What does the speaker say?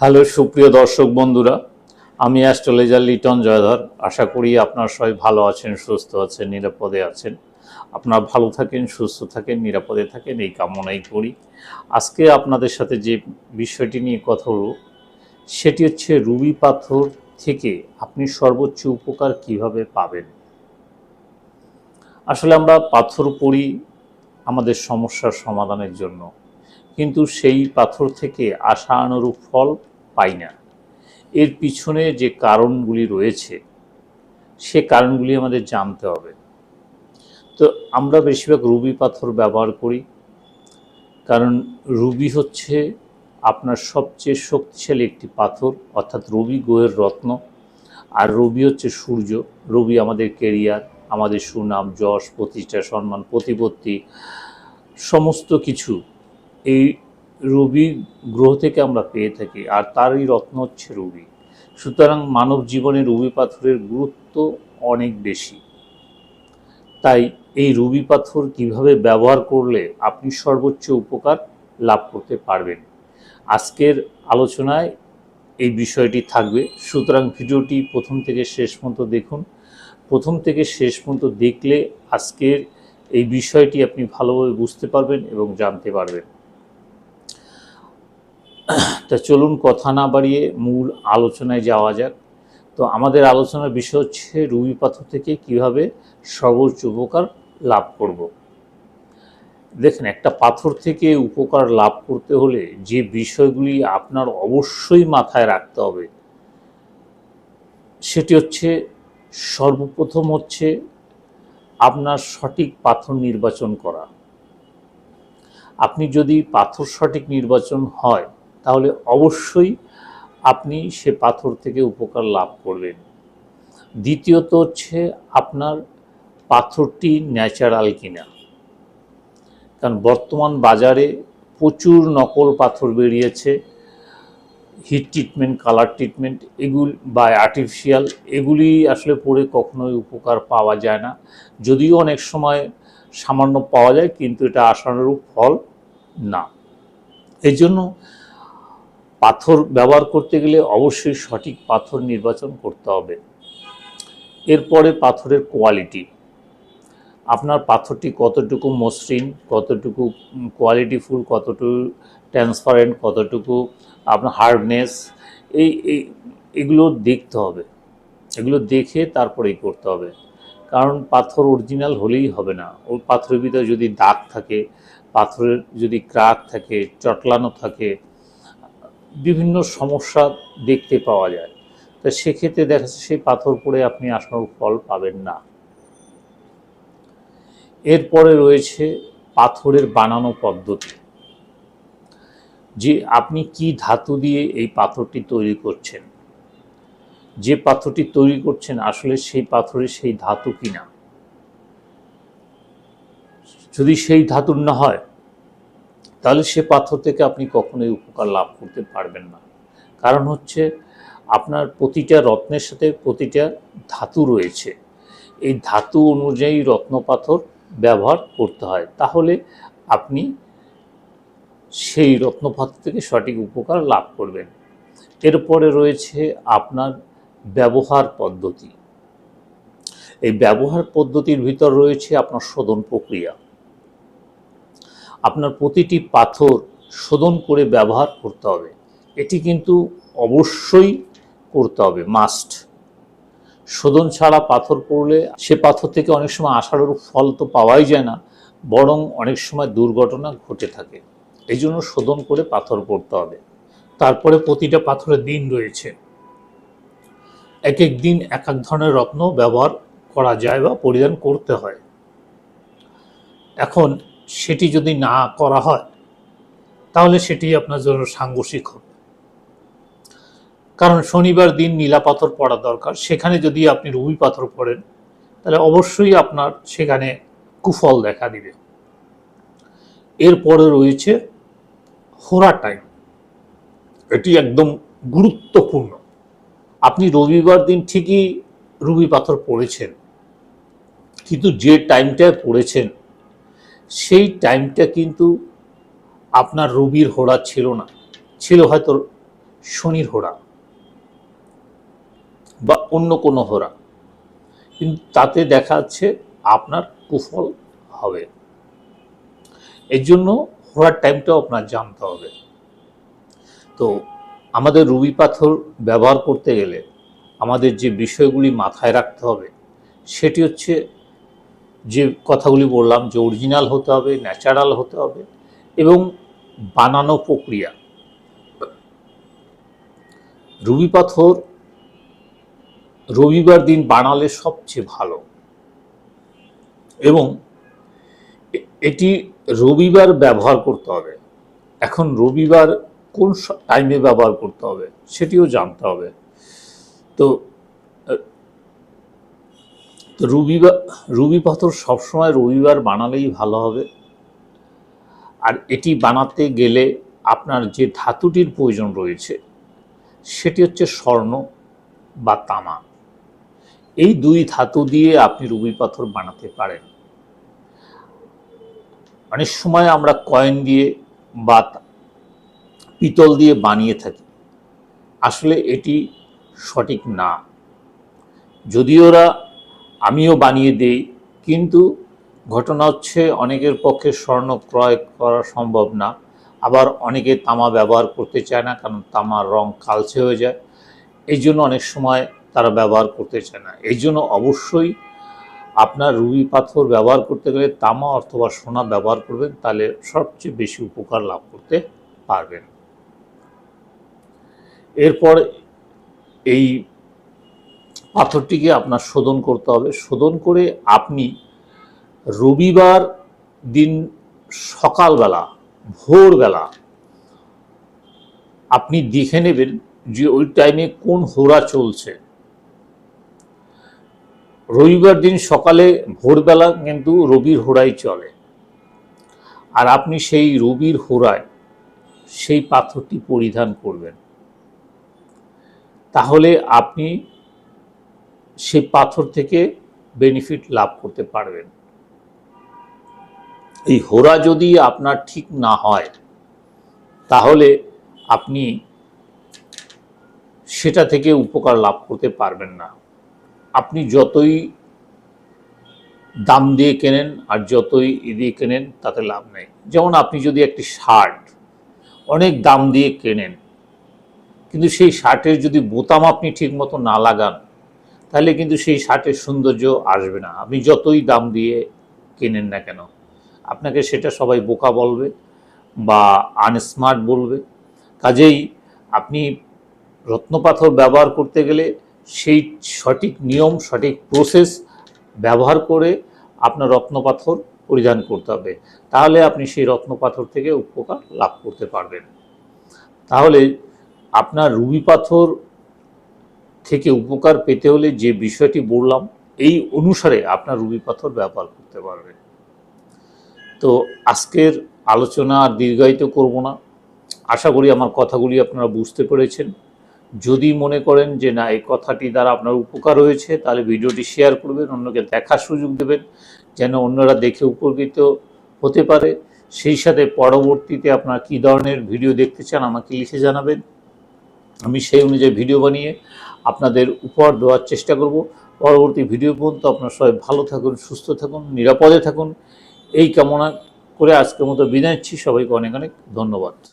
Hello, সুপ্রিয় দর্শক বন্ধুরা, আমি অ্যাস্ট্রোলজার লিটন জয়ধর। আশা করি আপনার সবাই ভালো আছেন, সুস্থ আছেন, নিরাপদে আছেন। আপনার ভালো থাকেন, সুস্থ থাকেন, নিরাপদে থাকেন, এই কামনাই করি। আজকে আপনাদের সাথে যে বিষয়টি নিয়ে কথা বলব, সেটি হচ্ছে রুবি পাথর থেকে আপনি সর্বোচ্চ উপকার কীভাবে পাবেন। আসলে আমরা পাথর পড়ি আমাদের সমস্যার সমাধানের জন্য। কিন্তু সেই পাথর থেকে আশা অনুরূপ ফল পাই না। এর পিছনে যে কারণগুলি রয়েছে, সে কারণগুলি আমাদের জানতে হবে। তো আমরা বেশিরভাগ রুবি পাথর ব্যবহার করি, কারণ রুবি হচ্ছে আপনার সবচেয়ে শক্তিশালী একটি পাথর, অর্থাৎ রবি গ্রহের রত্ন, আর রবি হচ্ছে সূর্য। রবি আমাদের কেরিয়ার আমাদের সুনাম, যশ, প্রতিষ্ঠা, সম্মান, প্রতিপত্তি, সমস্ত কিছু এই রবি গ্রহ থেকে আমরা পেয়ে থাকি, আর তারই রত্ন হচ্ছে রবি। সুতরাং মানব জীবনে রবি পাথরের গুরুত্ব অনেক বেশি। তাই এই রবি পাথর কীভাবে ব্যবহার করলে আপনি সর্বোচ্চ উপকার লাভ করতে পারবেন? আজকের আলোচনায় এই বিষয়টি থাকবে। সুতরাং ভিডিওটি প্রথম থেকে শেষ পর্যন্ত দেখুন। প্রথম থেকে শেষ পর্যন্ত দেখলে আজকের এই বিষয়টি আপনি ভালোভাবে বুঝতে পারবেন এবং জানতে পারবেন। তা চলুন কথা না বাড়িয়ে মূল আলোচনায় যাওয়া যাক তো আমাদের আলোচনার বিষয় হচ্ছে রুবি পাথর থেকে কীভাবে সর্বোচ্চ উপকার লাভ করব। দেখেন, একটা পাথর থেকে উপকার লাভ করতে হলে যে বিষয়গুলি আপনার অবশ্যই মাথায় রাখতে হবে, সেটি হচ্ছে সর্বপ্রথম হচ্ছে আপনার সঠিক পাথর নির্বাচন করা আপনি যদি পাথর সঠিক নির্বাচন হয় তাহলে অবশ্যই আপনি সে পাথর থেকে উপকার লাভ করবেন। দ্বিতীয়ত হচ্ছে আপনার পাথরটি ন্যাচারাল কিনা। কারণ বর্তমান বাজারে প্রচুর নকল পাথর বেরিয়েছে। হিট ট্রিটমেন্ট, কালার ট্রিটমেন্ট, এগুলি বা আর্টিফিশিয়াল এগুলি আসলে পরে কখনোই উপকার পাওয়া যায় না। যদিও অনেক সময় সামান্য পাওয়া যায়, কিন্তু এটা আশানুরূপ ফল না। এই জন্য পাথর ব্যবহার করতে গেলে অবশ্যই সঠিক পাথর নির্বাচন করতে হবে। এরপরে পাথরের কোয়ালিটি আপনার পাথরটি কতটুকু মসৃণ, কতটুকু কোয়ালিটিফুল কতটুকু ট্রান্সপারেন্ট কতটুকু আপনার হার্ডনেস এই এগুলো দেখতে হবে। এগুলো দেখে তারপরেই করতে হবে। কারণ পাথর অরিজিনাল হলেই হবে না। ওই পাথরের ভিতরে যদি দাগ থাকে, পাথরের যদি ক্রাক থাকে, চটলানো থাকে বিভিন্ন সমস্যা দেখতে পাওয়া যায়। তা সেক্ষেত্রে দেখা যাচ্ছে সেই পাথর পড়ে আপনি আশানুরূপ ফল পাবেন না। এরপরে রয়েছে পাথরের বানানো পদ্ধতি। যে আপনি কি ধাতু দিয়ে এই পাথরটি তৈরি করছেন? যে পাথরটি তৈরি করছেন আসলে সেই পাথরের সেই ধাতু কিনা? যদি সেই ধাতুর না হয় তাহলে সে পাথর থেকে আপনি কখনোই উপকার লাভ করতে পারবেন না। কারণ হচ্ছে আপনার প্রতিটা রত্নের সাথে প্রতিটা ধাতু রয়েছে। এই ধাতু অনুযায়ী রত্ন পাথর ব্যবহার করতে হয়। তাহলে আপনি সেই রত্নপাথর থেকে সঠিক উপকার লাভ করবেন। এরপরে রয়েছে আপনার ব্যবহার পদ্ধতি। এই ব্যবহার পদ্ধতির ভিতর রয়েছে আপনার শোধন প্রক্রিয়া। আপনার প্রতিটি পাথর শোধন করে ব্যবহার করতে হবে। এটি কিন্তু অবশ্যই করতে হবে মাস্ট শোধন ছাড়া পাথর পড়লে সে পাথর থেকে অনেক সময় আশারও ফল তো পাওয়াই যায় না, বরং অনেক সময় দুর্ঘটনা ঘটে থাকে। এই জন্য শোধন করে পাথর পড়তে হবে। তারপরে প্রতিটা পাথরের দিন রয়েছে। এক এক দিন এক এক ধরনের রত্ন ব্যবহার করা যায় বা পরিধান করতে হয়। এখন সেটি যদি না করা হয়, তাহলে সেটি আপনার জন্য সাংঘর্ষিক হবে। কারণ শনিবার দিন নীলা পাথর পড়া দরকার। সেখানে যদি আপনি রুবি পাথর পড়েন, তাহলে অবশ্যই আপনার সেখানে কুফল দেখা দিবে। এরপরে রয়েছে হোরা টাইম। এটি একদম গুরুত্বপূর্ণ। আপনি রবিবার দিন ঠিকই রুবি পাথর পড়েছেন, কিন্তু যে টাইমটায় পড়েছেন সেই টাইমটা কিন্তু আপনার রবির হোড়া ছিল না। ছিল হয়তো শনির হোড়া বা অন্য কোনো হোড়া। কিন্তু তাতে দেখা যাচ্ছে আপনার কুফল হবে। এর জন্য হোড়ার টাইমটাও আপনার জানতে হবে। তো আমাদের রুবি পাথর ব্যবহার করতে গেলে আমাদের যে বিষয়গুলি মাথায় রাখতে হবে, সেটি হচ্ছে যে কথাগুলি বললাম যে অরিজিনাল হতে হবে ন্যাচারাল হতে হবে এবং বানানো প্রক্রিয়া। রুবি পাথর রবিবার দিন বানালে সবচেয়ে ভালো। এবং এটি রবিবার ব্যবহার করতে হবে। এখন রবিবার কোন টাইমে ব্যবহার করতে হবে সেটিও জানতে হবে। তো তো রবিবার রুবি পাথর সবসময় রবিবার বানালেই ভালো হবে। আর এটি বানাতে গেলে আপনার যে ধাতুটির প্রয়োজন রয়েছে, সেটি হচ্ছে স্বর্ণ বা তামা। এই দুই ধাতু দিয়ে আপনি রুবি পাথর বানাতে পারেন। অনেক সময় আমরা কয়েন দিয়ে বা পিতল দিয়ে বানিয়ে থাকি। আসলে এটি সঠিক না। যদি ওরা আমিও বানিয়ে দেই, কিন্তু ঘটনা হচ্ছে অনেকের পক্ষে স্বর্ণ ক্রয় করা সম্ভব না। আবার অনেকে তামা ব্যবহার করতে চায় না, কারণ তামার রং কালচে হয়ে যায়। এই জন্য অনেক সময় তারা ব্যবহার করতে চায় না। এই জন্য অবশ্যই আপনার রুবি পাথর ব্যবহার করতে গেলে তামা অথবা সোনা ব্যবহার করবেন, তাহলে সবচেয়ে বেশি উপকার লাভ করতে পারবেন। এরপর এই পাথরটিকে আপনার শোধন করতে হবে। শোধন করে আপনি রবিবার দিন সকালবেলা, ভোরবেলা আপনি দেখে নেবেন যে ওই টাইমে কোন হোরা চলছে। রবিবার দিন সকালে, ভোরবেলা কিন্তু রবির হোড়াই চলে। আর আপনি সেই রবির হোড়ায় সেই পাথরটি পরিধান করবেন। তাহলে আপনি সেই পাথর থেকে বেনিফিট লাভ করতে পারবেন। এই হোরা যদি আপনার ঠিক না হয়, তাহলে আপনি সেটা থেকে উপকার লাভ করতে পারবেন না। আপনি যতই দাম দিয়ে কেনেন আর যতই ই দিয়ে কেনেন, তাতে লাভ নেই। যেমন আপনি যদি একটি শার্ট, অনেক দাম দিয়ে কেনেন, কিন্তু সেই শার্টের যদি বোতাম আপনি ঠিক মতো না লাগান তাহলে কিন্তু সেই শার্টের সৌন্দর্য আসবে না। আপনি যতই দাম দিয়ে কেনেন না কেন, আপনাকে সেটা সবাই বোকা বলবে বা আনস্মার্ট বলবে। কাজেই আপনি রত্নপাথর ব্যবহার করতে গেলে সেই সঠিক নিয়ম, সঠিক প্রসেস ব্যবহার করে আপনার রত্নপাথর পরিধান করতে হবে। তাহলে আপনি সেই রত্নপাথর থেকে উপকার লাভ করতে পারবেন। তাহলে আপনার রুবি পাথর থেকে উপকার পেতে হলে যে বিষয়টি বললাম, এই অনুসারে আপনার রুবি পাথর ব্যবহার করতে পারবেন তো আজকের আলোচনা আর দীর্ঘায়িত করব না। আশা করি আমার কথাগুলি আপনারা বুঝতে পেরেছেন। যদি মনে করেন যে না, এই কথাটি দ্বারা আপনার উপকার হয়েছে, তাহলে ভিডিওটি শেয়ার করবেন, অন্যকে দেখার সুযোগ দেবেন, যেন অন্যরা দেখে উপকৃত হতে পারে। সেই সাথে পরবর্তীতে আপনার কী ধরনের ভিডিও দেখতে চান আমাকে লিখে জানাবেন। আমি সেই অনুযায়ী ভিডিও বানিয়ে আপনাদের উপহার দেওয়ার চেষ্টা করব। পরবর্তী ভিডিও পর্যন্ত আপনার সবাই ভালো থাকুন, সুস্থ থাকুন, নিরাপদে থাকুন। এই কামনা করে আজকের মতো বিদায় নিচ্ছি। সবাইকে অনেক অনেক ধন্যবাদ।